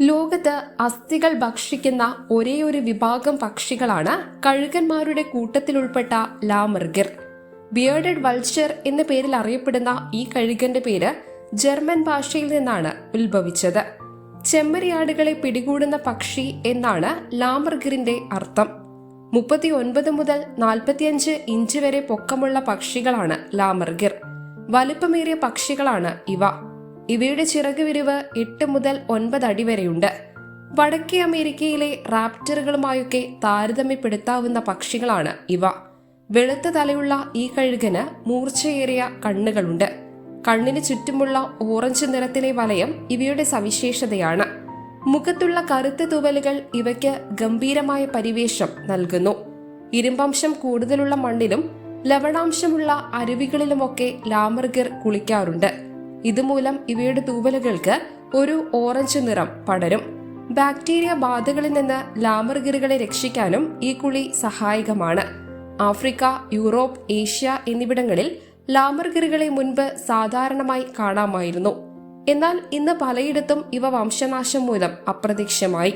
ലോകത്ത് അസ്ഥികൾ ഭക്ഷിക്കുന്ന ഒരേയൊരു വിഭാഗം പക്ഷികളാണ് കഴുകന്മാരുടെ കൂട്ടത്തിലുൾപ്പെട്ട ലാമർഗിർ ബിയേർഡഡ് വൾച്ചർ എന്ന പേരിൽ അറിയപ്പെടുന്ന ഈ കഴുകന്റെ പേര് ജർമ്മൻ ഭാഷയിൽ നിന്നാണ് ഉത്ഭവിച്ചത്. ചെമ്മരിയാടുകളെ പിടികൂടുന്ന പക്ഷി എന്നാണ് ലാമർഗിറിന്റെ അർത്ഥം. മുപ്പത്തി ഒൻപത് മുതൽ നാൽപ്പത്തിയഞ്ച് ഇഞ്ച് വരെ പൊക്കമുള്ള പക്ഷികളാണ് ലാമർഗിർ വലുപ്പമേറിയ പക്ഷികളാണ് ഇവ. ഇവയുടെ ചിറക് വിരിവ് എട്ട് മുതൽ ഒൻപത് അടി വരെയുണ്ട്. വടക്കേ അമേരിക്കയിലെ റാപ്റ്ററുകളുമായൊക്കെ താരതമ്യപ്പെടുത്താവുന്ന പക്ഷികളാണ് ഇവ. വെളുത്ത തലയുള്ള ഈ കഴുകന് മൂർച്ചയേറിയ കണ്ണുകളുണ്ട്. കണ്ണിന് ചുറ്റുമുള്ള ഓറഞ്ച് നിറത്തിലെ വലയം ഇവയുടെ സവിശേഷതയാണ്. മുഖത്തുള്ള കറുത്ത തുവലുകൾ ഇവയ്ക്ക് ഗംഭീരമായ പരിവേഷം നൽകുന്നു. ഇരുമ്പംശം കൂടുതലുള്ള മണ്ണിലും ലവണാംശമുള്ള അരുവികളിലുമൊക്കെ ലാമർഗിർ കുളിക്കാറുണ്ട്. ഇതുമൂലം ഇവയുടെ തൂവലുകൾക്ക് ഒരു ഓറഞ്ച് നിറം പടരും. ബാക്ടീരിയ ബാധകളിൽ നിന്ന് ലാമർഗിറുകളെ രക്ഷിക്കാനും ഈ കുളി സഹായകമാണ്. ആഫ്രിക്ക യൂറോപ്പ് ഏഷ്യ എന്നിവിടങ്ങളിൽ ലാമർഗിറുകളെ മുൻപ് സാധാരണമായി കാണാമായിരുന്നു. എന്നാൽ ഇന്ന് പലയിടത്തും ഇവ വംശനാശം മൂലം അപ്രത്യക്ഷമായി.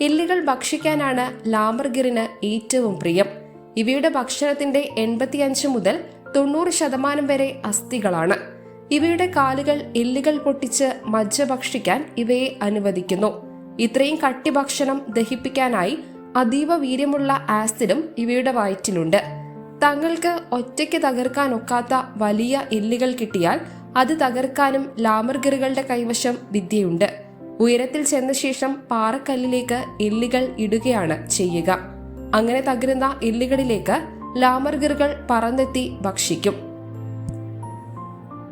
എല്ലുകൾ ഭക്ഷിക്കാനാണ് ലാമർഗിറിന് ഏറ്റവും പ്രിയം. ഇവയുടെ ഭക്ഷണത്തിന്റെ എൺപത്തിയഞ്ച് മുതൽ തൊണ്ണൂറ് ശതമാനം വരെ അസ്ഥികളാണ്. ഇവയുടെ കാലുകൾ എല്ലുകൾ പൊട്ടിച്ച് മജ്ജ ഭക്ഷിക്കാൻ ഇവയെ അനുവദിക്കുന്നു. ഇത്രയും കട്ടി ഭക്ഷണം ദഹിപ്പിക്കാനായി അതീവ വീര്യമുള്ള ആസിഡും ഇവയുടെ വയറ്റിലുണ്ട്. തങ്ങൾക്ക് ഒറ്റയ്ക്ക് തകർക്കാനൊക്കാത്ത വലിയ എല്ലുകൾ കിട്ടിയാൽ അത് തകർക്കാനും ലാമർഗറുകളുടെ കൈവശം വിദ്യയുണ്ട്. ഉയരത്തിൽ ചെന്ന ശേഷം പാറക്കല്ലിലേക്ക് എല്ലുകൾ ഇടുകയാണ് ചെയ്യുക. അങ്ങനെ തകരുന്ന എല്ലുകളിലേക്ക് ലാമർഗറുകൾ പറന്നെത്തി ഭക്ഷിക്കും.